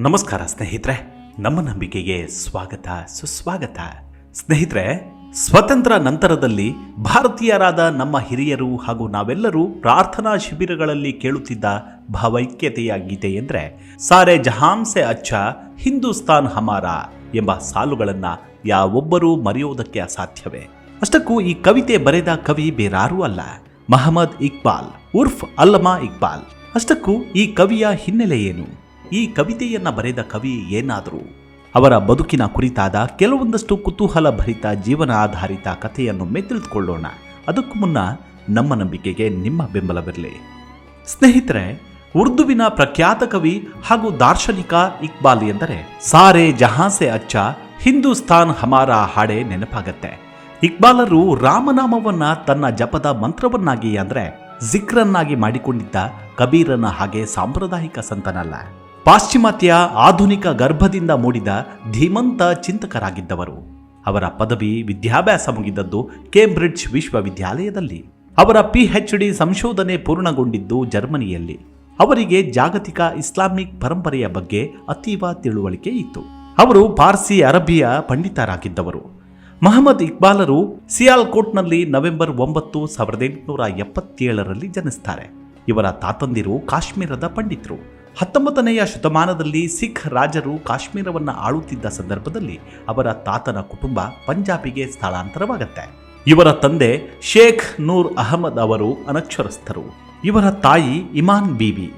ನಮಸ್ಕಾರ ಸ್ನೇಹಿತರೆ, ನಮ್ಮ ನಂಬಿಕೆಗೆ ಸ್ವಾಗತ, ಸುಸ್ವಾಗತ. ಸ್ನೇಹಿತರೆ ಸ್ವತಂತ್ರ ನಂತರದಲ್ಲಿ ಭಾರತೀಯರಾದ ನಮ್ಮ ಹಿರಿಯರು ಹಾಗೂ ನಾವೆಲ್ಲರೂ ಪ್ರಾರ್ಥನಾ ಶಿಬಿರಗಳಲ್ಲಿ ಕೇಳುತ್ತಿದ್ದ ಭಾವೈಕ್ಯತೆಯ ಗೀತೆ ಎಂದರೆ, ಸಾರೆ ಜಹಾಂಸೆ ಅಚ್ಚ ಹಿಂದೂಸ್ತಾನ್ ಹಮಾರ ಎಂಬ ಸಾಲುಗಳನ್ನ ಯಾವೊಬ್ಬರೂ ಮರೆಯುವುದಕ್ಕೆ ಅಸಾಧ್ಯವೇ? ಅಷ್ಟಕ್ಕೂ ಈ ಕವಿತೆ ಬರೆದ ಕವಿ ಬೇರಾರೂ ಅಲ್ಲ, ಮಹಮ್ಮದ್ ಇಕ್ಬಾಲ್, ಉರ್ಫ್ ಅಲ್ಲಮಾ ಇಕ್ಬಾಲ್. ಅಷ್ಟಕ್ಕೂ ಈ ಕವಿಯ ಹಿನ್ನೆಲೆ ಏನು? ಈ ಕವಿತೆಯನ್ನ ಬರೆದ ಕವಿ ಏನಾದರೂ? ಅವರ ಬದುಕಿನ ಕುರಿತಾದ ಕೆಲವೊಂದಷ್ಟು ಕುತೂಹಲ ಭರಿತ ಜೀವನ ಆಧಾರಿತ ಕಥೆಯನ್ನೊಮ್ಮೆ ತಿಳಿದುಕೊಳ್ಳೋಣ. ಅದಕ್ಕೂ ಮುನ್ನ ನಮ್ಮ ನಂಬಿಕೆಗೆ ನಿಮ್ಮ ಬೆಂಬಲವಿರಲಿ. ಸ್ನೇಹಿತರೆ, ಉರ್ದುವಿನ ಪ್ರಖ್ಯಾತ ಕವಿ ಹಾಗೂ ದಾರ್ಶನಿಕ ಇಕ್ಬಾಲ್ ಎಂದರೆ ಸಾರೆ ಜಹಾಸೆ ಅಚ್ಚ ಹಿಂದೂಸ್ತಾನ್ ಹಮಾರ ಹಾಡೆ ನೆನಪಾಗತ್ತೆ. ಇಕ್ಬಾಲರು ರಾಮನಾಮವನ್ನ ತನ್ನ ಜಪದ ಮಂತ್ರವನ್ನಾಗಿ ಅಂದ್ರೆ ಜಿಕ್ರನ್ನಾಗಿ ಮಾಡಿಕೊಂಡಿದ್ದ ಕಬೀರನ ಹಾಗೆ ಸಾಂಪ್ರದಾಯಿಕ ಸಂತನಲ್ಲ. ಪಾಶ್ಚಿಮಾತ್ಯ ಆಧುನಿಕ ಗರ್ಭದಿಂದ ಮೂಡಿದ ಧೀಮಂತ ಚಿಂತಕರಾಗಿದ್ದವರು. ಅವರ ಪದವಿ ವಿದ್ಯಾಭ್ಯಾಸ ಮುಗಿದದ್ದು ಕೇಂಬ್ರಿಡ್ಜ್ ವಿಶ್ವವಿದ್ಯಾಲಯದಲ್ಲಿ. ಅವರ ಪಿಎಚ್ ಡಿ ಸಂಶೋಧನೆ ಪೂರ್ಣಗೊಂಡಿದ್ದು ಜರ್ಮನಿಯಲ್ಲಿ. ಅವರಿಗೆ ಜಾಗತಿಕ ಇಸ್ಲಾಮಿಕ್ ಪರಂಪರೆಯ ಬಗ್ಗೆ ಅತೀವ ತಿಳುವಳಿಕೆ ಇತ್ತು. ಅವರು ಪಾರ್ಸಿ ಅರಬಿಯ ಪಂಡಿತರಾಗಿದ್ದವರು. ಮಹಮ್ಮದ್ ಇಕ್ಬಾಲರು ಸಿಯಾಲ್ಕೋಟ್ನಲ್ಲಿ ನವೆಂಬರ್ ಒಂಬತ್ತು ಸಾವಿರದ ಎಂಟುನೂರ ಎಪ್ಪತ್ತೇಳರಲ್ಲಿ ಜನಿಸ್ತಾರೆ. ಇವರ ತಾತಂದಿರು ಕಾಶ್ಮೀರದ ಪಂಡಿತರು. ಹತ್ತೊಂಬತ್ತನೆಯ ಶತಮಾನದಲ್ಲಿ ಸಿಖ್ ರಾಜರು ಕಾಶ್ಮೀರವನ್ನು ಆಳುತ್ತಿದ್ದ ಸಂದರ್ಭದಲ್ಲಿ ಅವರ ತಾತನ ಕುಟುಂಬ ಪಂಜಾಬಿಗೆ ಸ್ಥಳಾಂತರವಾಗುತ್ತೆ. ಇವರ ತಂದೆ ಶೇಖ್ ನೂರ್ ಅಹಮದ್ ಅವರು ಅನಕ್ಷರಸ್ಥರು. ಇವರ ತಾಯಿ ಇಮಾನ್ ಬೀಬಿ.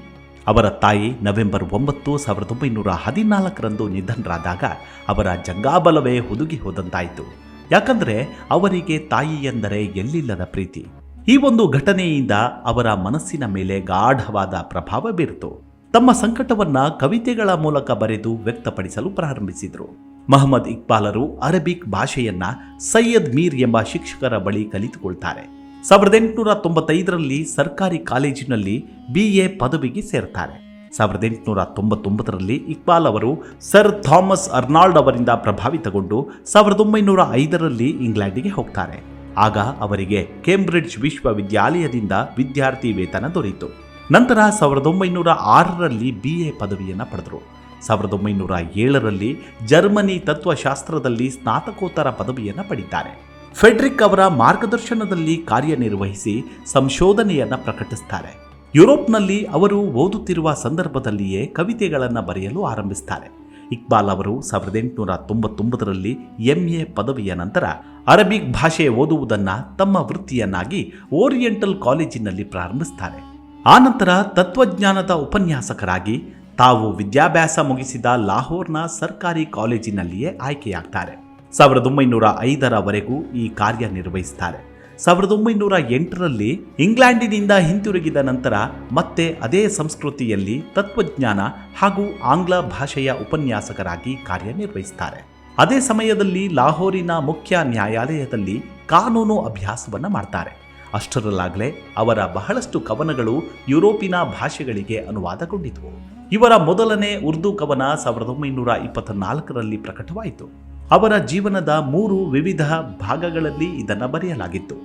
ಅವರ ತಾಯಿ ನವೆಂಬರ್ ಒಂಬತ್ತು ಸಾವಿರದ ಒಂಬೈನೂರ ಹದಿನಾಲ್ಕರಂದು ನಿಧನರಾದಾಗ ಅವರ ಜಂಗಾಬಲವೇ ಹುದುಗಿ ಹೋದಂತಾಯಿತು. ಯಾಕಂದರೆ ಅವರಿಗೆ ತಾಯಿ ಎಂದರೆ ಎಲ್ಲಿಲ್ಲದ ಪ್ರೀತಿ. ಈ ಒಂದು ಘಟನೆಯಿಂದ ಅವರ ಮನಸ್ಸಿನ ಮೇಲೆ ಗಾಢವಾದ ಪ್ರಭಾವ ಬೀರಿತು. ತಮ್ಮ ಸಂಕಟವನ್ನ ಕವಿತೆಗಳ ಮೂಲಕ ಬರೆದು ವ್ಯಕ್ತಪಡಿಸಲು ಪ್ರಾರಂಭಿಸಿದರು. ಮಹಮ್ಮದ್ ಇಕ್ಬಾಲರು ಅರಬಿಕ್ ಭಾಷೆಯನ್ನ ಸೈಯದ್ ಮೀರ್ ಎಂಬ ಶಿಕ್ಷಕರ ಬಳಿ ಕಲಿತುಕೊಳ್ತಾರೆ. ಸಾವಿರದ ಎಂಟುನೂರ ತೊಂಬತ್ತೈದರಲ್ಲಿ ಸರ್ಕಾರಿ ಕಾಲೇಜಿನಲ್ಲಿ ಬಿ ಎ ಪದವಿಗೆ ಸೇರ್ತಾರೆ. ಸಾವಿರದ ಎಂಟುನೂರ ತೊಂಬತ್ತೊಂಬತ್ತರಲ್ಲಿ ಇಕ್ಬಾಲ್ ಅವರು ಸರ್ ಥಾಮಸ್ ಅರ್ನಾಲ್ಡ್ ಅವರಿಂದ ಪ್ರಭಾವಿತಗೊಂಡು ಸಾವಿರದ ಒಂಬೈನೂರ ಐದರಲ್ಲಿ ಇಂಗ್ಲೆಂಡಿಗೆ ಹೋಗ್ತಾರೆ. ಆಗ ಅವರಿಗೆ ಕೇಂಬ್ರಿಡ್ಜ್ ವಿಶ್ವವಿದ್ಯಾಲಯದಿಂದ ವಿದ್ಯಾರ್ಥಿ ವೇತನ ದೊರೆಯಿತು ನಂತರ ಸಾವಿರದ ಒಂಬೈನೂರ ಆರರಲ್ಲಿ ಬಿ ಎ ಪದವಿಯನ್ನು ಪಡೆದರು. ಸಾವಿರದ ಒಂಬೈನೂರ ಏಳರಲ್ಲಿ ಜರ್ಮನಿ ತತ್ವಶಾಸ್ತ್ರದಲ್ಲಿ ಸ್ನಾತಕೋತ್ತರ ಪದವಿಯನ್ನು ಪಡಿತಾರೆ. ಫೆಡ್ರಿಕ್ ಅವರ ಮಾರ್ಗದರ್ಶನದಲ್ಲಿ ಕಾರ್ಯನಿರ್ವಹಿಸಿ ಸಂಶೋಧನೆಯನ್ನು ಪ್ರಕಟಿಸ್ತಾರೆ. ಯುರೋಪ್ನಲ್ಲಿ ಅವರು ಓದುತ್ತಿರುವ ಸಂದರ್ಭದಲ್ಲಿಯೇ ಕವಿತೆಗಳನ್ನು ಬರೆಯಲು ಆರಂಭಿಸ್ತಾರೆ. ಇಕ್ಬಾಲ್ ಅವರು ಸಾವಿರದ ಎಂಟುನೂರ ತೊಂಬತ್ತೊಂಬತ್ತರಲ್ಲಿ ಎಂ ಎ ಪದವಿಯ ನಂತರ ಅರಬಿಕ್ ಭಾಷೆ ಓದುವುದನ್ನು ತಮ್ಮ ವೃತ್ತಿಯನ್ನಾಗಿ ಓರಿಯೆಂಟಲ್ ಕಾಲೇಜಿನಲ್ಲಿ ಪ್ರಾರಂಭಿಸ್ತಾರೆ. ಆನಂತರ ತತ್ವಜ್ಞಾನದ ಉಪನ್ಯಾಸಕರಾಗಿ ತಾವು ವಿದ್ಯಾಭ್ಯಾಸ ಮುಗಿಸಿದ ಲಾಹೋರ್ನ ಸರ್ಕಾರಿ ಕಾಲೇಜಿನಲ್ಲಿಯೇ ಆಯ್ಕೆಯಾಗ್ತಾರೆ. ಸಾವಿರದ ಒಂಬೈನೂರ ಐದರವರೆಗೂ ಈ ಕಾರ್ಯ ನಿರ್ವಹಿಸ್ತಾರೆ. ಸಾವಿರದ ಒಂಬೈನೂರ ಎಂಟರಲ್ಲಿ ಇಂಗ್ಲೆಂಡಿನಿಂದ ಹಿಂತಿರುಗಿದ ನಂತರ ಮತ್ತೆ ಅದೇ ಸಂಸ್ಕೃತಿಯಲ್ಲಿ ತತ್ವಜ್ಞಾನ ಹಾಗೂ ಆಂಗ್ಲ ಭಾಷೆಯ ಉಪನ್ಯಾಸಕರಾಗಿ ಕಾರ್ಯನಿರ್ವಹಿಸುತ್ತಾರೆ ಅದೇ ಸಮಯದಲ್ಲಿ ಲಾಹೋರಿನ ಮುಖ್ಯ ನ್ಯಾಯಾಲಯದಲ್ಲಿ ಕಾನೂನು ಅಭ್ಯಾಸವನ್ನು ಮಾಡ್ತಾರೆ. ಅಷ್ಟರಲ್ಲಾಗಲೇ ಅವರ ಬಹಳಷ್ಟು ಕವನಗಳು ಯುರೋಪಿನ ಭಾಷೆಗಳಿಗೆ ಅನುವಾದಗೊಂಡಿತು ಇವರ ಮೊದಲನೇ ಉರ್ದು ಕವನ ಸಾವಿರದ ಒಂಬೈನೂರ ಇಪ್ಪತ್ತ ನಾಲ್ಕರಲ್ಲಿ ಪ್ರಕಟವಾಯಿತು. ಅವರ ಜೀವನದ ಮೂರು ವಿವಿಧ ಭಾಗಗಳಲ್ಲಿ ಇದನ್ನು ಬರೆಯಲಾಗಿತ್ತು.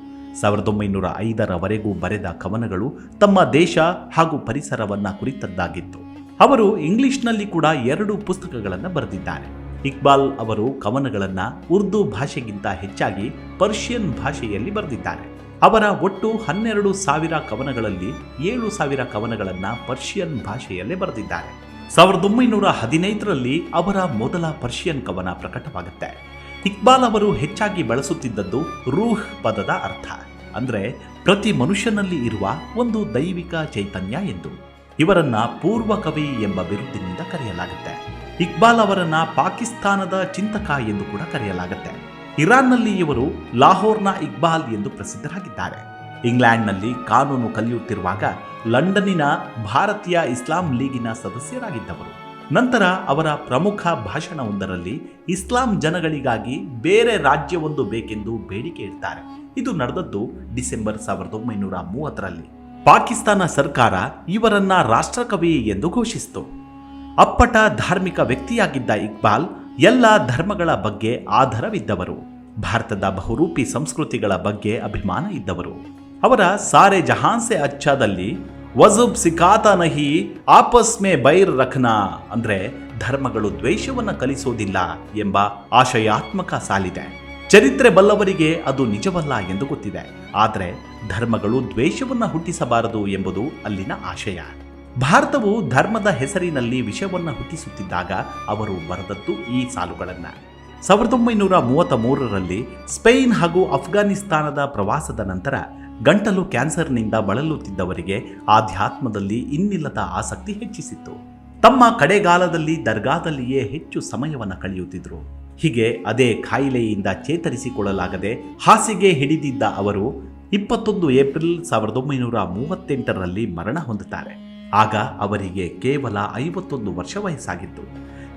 ಸಾವಿರದ ಒಂಬೈನೂರ ಐದರವರೆಗೂ ಬರೆದ ಕವನಗಳು ತಮ್ಮ ದೇಶ ಹಾಗೂ ಪರಿಸರವನ್ನು ಕುರಿತದ್ದಾಗಿತ್ತು. ಅವರು ಇಂಗ್ಲಿಷ್ನಲ್ಲಿ ಕೂಡ ಎರಡು ಪುಸ್ತಕಗಳನ್ನು ಬರೆದಿದ್ದಾರೆ. ಇಕ್ಬಾಲ್ ಅವರು ಕವನಗಳನ್ನು ಉರ್ದು ಭಾಷೆಗಿಂತ ಹೆಚ್ಚಾಗಿ ಪರ್ಷಿಯನ್ ಭಾಷೆಯಲ್ಲಿ ಬರೆದಿದ್ದಾರೆ. ಅವರ ಒಟ್ಟು ಹನ್ನೆರಡು ಸಾವಿರ ಕವನಗಳಲ್ಲಿ ಏಳು ಸಾವಿರ ಕವನಗಳನ್ನು ಪರ್ಷಿಯನ್ ಭಾಷೆಯಲ್ಲೇ ಬರೆದಿದ್ದಾರೆ. ಸಾವಿರದ ಒಂಬೈನೂರ ಹದಿನೈದರಲ್ಲಿ ಅವರ ಮೊದಲ ಪರ್ಷಿಯನ್ ಕವನ ಪ್ರಕಟವಾಗುತ್ತೆ. ಇಕ್ಬಾಲ್ ಅವರು ಹೆಚ್ಚಾಗಿ ಬಳಸುತ್ತಿದ್ದದ್ದು ರೂಹ್ ಪದದ ಅರ್ಥ. ಅಂದ್ರೆ ಪ್ರತಿ ಮನುಷ್ಯನಲ್ಲಿ ಇರುವ ಒಂದು ದೈವಿಕ ಚೈತನ್ಯ ಎಂದು. ಇವರನ್ನ ಪೂರ್ವ ಕವಿ ಎಂಬ ಬಿರುದಿನಿಂದ ಕರೆಯಲಾಗುತ್ತೆ. ಇಕ್ಬಾಲ್ ಅವರನ್ನ ಪಾಕಿಸ್ತಾನದ ಚಿಂತಕ ಎಂದು ಕೂಡ ಕರೆಯಲಾಗುತ್ತೆ. ಇರಾನ್ನಲ್ಲಿ ಇವರು ಲಾಹೋರ್ನ ಇಕ್ಬಾಲ್ ಎಂದು ಪ್ರಸಿದ್ಧರಾಗಿದ್ದಾರೆ. ಇಂಗ್ಲೆಂಡ್ನಲ್ಲಿ ಕಾನೂನು ಕಲಿಯುತ್ತಿರುವಾಗ ಲಂಡನ್ನಿನ ಭಾರತೀಯ ಇಸ್ಲಾಂ ಲೀಗಿನ ಸದಸ್ಯರಾಗಿದ್ದವರು. ನಂತರ ಅವರ ಪ್ರಮುಖ ಭಾಷಣವೊಂದರಲ್ಲಿ ಇಸ್ಲಾಂ ಜನಗಳಿಗಾಗಿ ಬೇರೆ ರಾಜ್ಯವೊಂದು ಬೇಕೆಂದು ಬೇಡಿಕೆ ಇಡ್ತಾರೆ. ಇದು ನಡೆದದ್ದು ಡಿಸೆಂಬರ್ ಸಾವಿರದ ಒಂಬೈನೂರ ಮೂವತ್ತರಲ್ಲಿ. ಪಾಕಿಸ್ತಾನ ಸರ್ಕಾರ ಇವರನ್ನ ರಾಷ್ಟ್ರಕವಿ ಎಂದು ಘೋಷಿಸಿತು. ಅಪ್ಪಟ ಧಾರ್ಮಿಕ ವ್ಯಕ್ತಿಯಾಗಿದ್ದ ಇಕ್ಬಾಲ್ ಎಲ್ಲ ಧರ್ಮಗಳ ಬಗ್ಗೆ ಆಧಾರವಿದ್ದವರು. ಭಾರತದ ಬಹುರೂಪಿ ಸಂಸ್ಕೃತಿಗಳ ಬಗ್ಗೆ ಅಭಿಮಾನ ಇದ್ದವರು. ಅವರ ಸಾರೆ ಜಹಾನ್ಸೆ ಅಚ್ಚಾದಲ್ಲಿ, ವಜುಬ್ ಸಿಕಾತ ನಹಿ ಆಪಸ್ಮೆ ಬೈರ್ ರಖನಾ ಅಂದ್ರೆ ಧರ್ಮಗಳು ದ್ವೇಷವನ್ನು ಕಲಿಸೋದಿಲ್ಲ ಎಂಬ ಆಶಯಾತ್ಮಕ ಸಾಲಿದೆ. ಚರಿತ್ರೆ ಬಲ್ಲವರಿಗೆ ಅದು ನಿಜವಲ್ಲ ಎಂದು ಗೊತ್ತಿದೆ. ಆದರೆ ಧರ್ಮಗಳು ದ್ವೇಷವನ್ನು ಹುಟ್ಟಿಸಬಾರದು ಎಂಬುದು ಅಲ್ಲಿನ ಆಶಯ. ಭಾರತವು ಧರ್ಮದ ಹೆಸರಿನಲ್ಲಿ ವಿಷವನ್ನು ಹುಟ್ಟಿಸುತ್ತಿದ್ದಾಗ ಅವರು ಬರೆದದ್ದು ಈ ಸಾಲುಗಳನ್ನು. ಸಾವಿರದ ಒಂಬೈನೂರ ಮೂವತ್ತ ಮೂರರಲ್ಲಿ ಸ್ಪೇನ್ ಹಾಗೂ ಅಫ್ಘಾನಿಸ್ತಾನದ ಪ್ರವಾಸದ ನಂತರ ಗಂಟಲು ಕ್ಯಾನ್ಸರ್ನಿಂದ ಬಳಲುತ್ತಿದ್ದವರಿಗೆ ಆಧ್ಯಾತ್ಮದಲ್ಲಿ ಇನ್ನಿಲ್ಲದ ಆಸಕ್ತಿ ಹೆಚ್ಚಿಸಿತ್ತು. ತಮ್ಮ ಕಡೆಗಾಲದಲ್ಲಿ ದರ್ಗಾದಲ್ಲಿಯೇ ಹೆಚ್ಚು ಸಮಯವನ್ನು ಕಳೆಯುತ್ತಿದ್ದರು ಹೀಗೆ ಅದೇ ಕಾಯಿಲೆಯಿಂದ ಚೇತರಿಸಿಕೊಳ್ಳಲಾಗದೆ ಹಾಸಿಗೆ ಹಿಡಿದಿದ್ದ ಅವರು ಇಪ್ಪತ್ತೊಂದು ಏಪ್ರಿಲ್ ಸಾವಿರದ ಒಂಬೈನೂರ ಮೂವತ್ತೆಂಟರಲ್ಲಿ ಮರಣ ಹೊಂದುತ್ತಾರೆ. ಆಗ ಅವರಿಗೆ ಕೇವಲ ಐವತ್ತೊಂದು ವರ್ಷ ವಯಸ್ಸಾಗಿತ್ತು.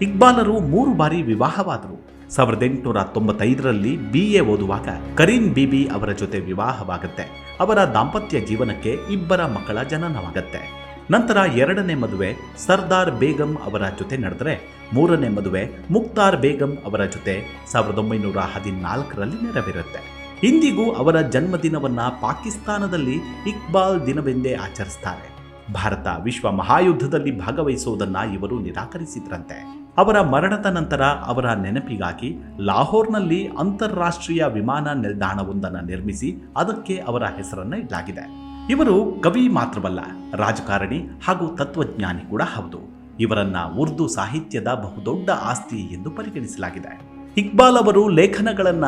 ಇಕ್ಬಾಲರು ಮೂರು ಬಾರಿ ವಿವಾಹವಾದರು. ಸಾವಿರದ ಎಂಟುನೂರ ತೊಂಬತ್ತೈದರಲ್ಲಿ ಬಿ ಎ ಓದುವಾಗ ಕರೀಂ ಬಿಬಿ ಅವರ ಜೊತೆ ವಿವಾಹವಾಗುತ್ತೆ. ಅವರ ದಾಂಪತ್ಯ ಜೀವನಕ್ಕೆ ಇಬ್ಬರ ಮಕ್ಕಳ ಜನನವಾಗತ್ತೆ. ನಂತರ ಎರಡನೇ ಮದುವೆ ಸರ್ದಾರ್ ಬೇಗಂ ಅವರ ಜೊತೆ ನಡೆದರೆ, ಮೂರನೇ ಮದುವೆ ಮುಕ್ತಾರ್ ಬೇಗಂ ಅವರ ಜೊತೆ ಸಾವಿರದ ಒಂಬೈನೂರ ಹದಿನಾಲ್ಕರಲ್ಲಿ ನೆರವೇರುತ್ತೆ. ಇಂದಿಗೂ ಅವರ ಜನ್ಮದಿನವನ್ನ ಪಾಕಿಸ್ತಾನದಲ್ಲಿ ಇಕ್ಬಾಲ್ ದಿನವೆಂದೇ ಆಚರಿಸ್ತಾರೆ. ಭಾರತ ವಿಶ್ವ ಮಹಾಯುದ್ಧದಲ್ಲಿ ಭಾಗವಹಿಸುವುದನ್ನ ಇವರು ನಿರಾಕರಿಸಿದ್ರಂತೆ. ಅವರ ಮರಣದ ನಂತರ ಅವರ ನೆನಪಿಗಾಗಿ ಲಾಹೋರ್ನಲ್ಲಿ ಅಂತಾರಾಷ್ಟ್ರೀಯ ವಿಮಾನ ನಿಲ್ದಾಣವೊಂದನ್ನು ನಿರ್ಮಿಸಿ ಅದಕ್ಕೆ ಅವರ ಹೆಸರನ್ನು ಇಡಲಾಗಿದೆ. ಇವರು ಕವಿ ಮಾತ್ರವಲ್ಲ, ರಾಜಕಾರಣಿ ಹಾಗೂ ತತ್ವಜ್ಞಾನಿ ಕೂಡ ಹೌದು. ಇವರನ್ನ ಉರ್ದು ಸಾಹಿತ್ಯದ ಬಹುದೊಡ್ಡ ಆಸ್ತಿ ಎಂದು ಪರಿಗಣಿಸಲಾಗಿದೆ. ಇಕ್ಬಾಲ್ ಅವರು ಲೇಖನಗಳನ್ನ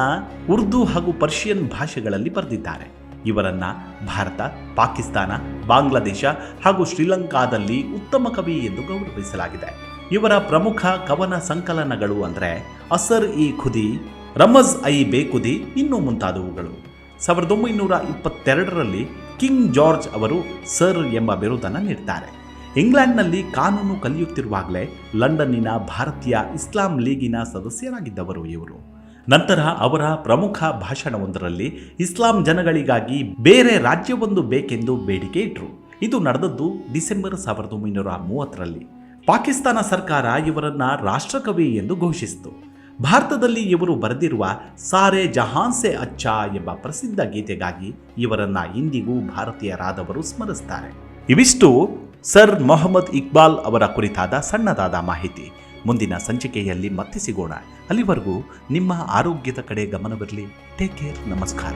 ಉರ್ದು ಹಾಗೂ ಪರ್ಷಿಯನ್ ಭಾಷೆಗಳಲ್ಲಿ ಬರೆದಿದ್ದಾರೆ. ಇವರನ್ನ ಭಾರತ, ಪಾಕಿಸ್ತಾನ, ಬಾಂಗ್ಲಾದೇಶ ಹಾಗೂ ಶ್ರೀಲಂಕಾದಲ್ಲಿ ಉತ್ತಮ ಕವಿ ಎಂದು ಗೌರವಿಸಲಾಗಿದೆ. ಇವರ ಪ್ರಮುಖ ಕವನ ಸಂಕಲನಗಳು ಅಂದರೆ ಅಸರ್ ಇ ಖುದಿ, ರಮಜ್ ಐ ಬೇಕುದಿ ಇನ್ನೂ ಮುಂತಾದವುಗಳು. ಸಾವಿರದ ಒಂಬೈನೂರ ಇಪ್ಪತ್ತೆರಡರಲ್ಲಿ ಕಿಂಗ್ ಜಾರ್ಜ್ ಅವರು ಸರ್ ಎಂಬ ಬಿರುದನ್ನು ನೀಡ್ತಾರೆ. ಇಂಗ್ಲೆಂಡ್ನಲ್ಲಿ ಕಾನೂನು ಕಲಿಯುತ್ತಿರುವಾಗಲೇ ಲಂಡನ್ನಿನ ಭಾರತೀಯ ಇಸ್ಲಾಂ ಲೀಗಿನ ಸದಸ್ಯರಾಗಿದ್ದವರು ಇವರು. ನಂತರ ಅವರ ಪ್ರಮುಖ ಭಾಷಣವೊಂದರಲ್ಲಿ ಇಸ್ಲಾಂ ಜನಗಳಿಗಾಗಿ ಬೇರೆ ರಾಜ್ಯವೊಂದು ಬೇಕೆಂದು ಬೇಡಿಕೆ ಇಟ್ಟರು ಇದು ನಡೆದದ್ದು ಡಿಸೆಂಬರ್ ಸಾವಿರದ ಒಂಬೈನೂರ ಮೂವತ್ತರಲ್ಲಿ. ಪಾಕಿಸ್ತಾನ ಸರ್ಕಾರ ಇವರನ್ನ ರಾಷ್ಟ್ರಕವಿ ಎಂದು ಘೋಷಿಸಿತು. ಭಾರತದಲ್ಲಿ ಇವರು ಬರೆದಿರುವ ಸಾರೆ ಜಹಾನ್ ಸೆ ಅಚ್ಚಾ ಎಂಬ ಪ್ರಸಿದ್ಧ ಗೀತೆಗಾಗಿ ಇವರನ್ನ ಇಂದಿಗೂ ಭಾರತೀಯರಾದವರು ಸ್ಮರಿಸ್ತಾರೆ. ಇವಿಷ್ಟು ಸರ್ ಮೊಹಮ್ಮದ್ ಇಕ್ಬಾಲ್ ಅವರ ಕುರಿತಾದ ಸಣ್ಣದಾದ ಮಾಹಿತಿ. ಮುಂದಿನ ಸಂಚಿಕೆಯಲ್ಲಿ ಮತ್ತೆ ಸಿಗೋಣ. ಅಲ್ಲಿವರೆಗೂ ನಿಮ್ಮ ಆರೋಗ್ಯದ ಕಡೆ ಗಮನವಿರಲಿ ಟೇಕ್ ಕೇರ್ ನಮಸ್ಕಾರ.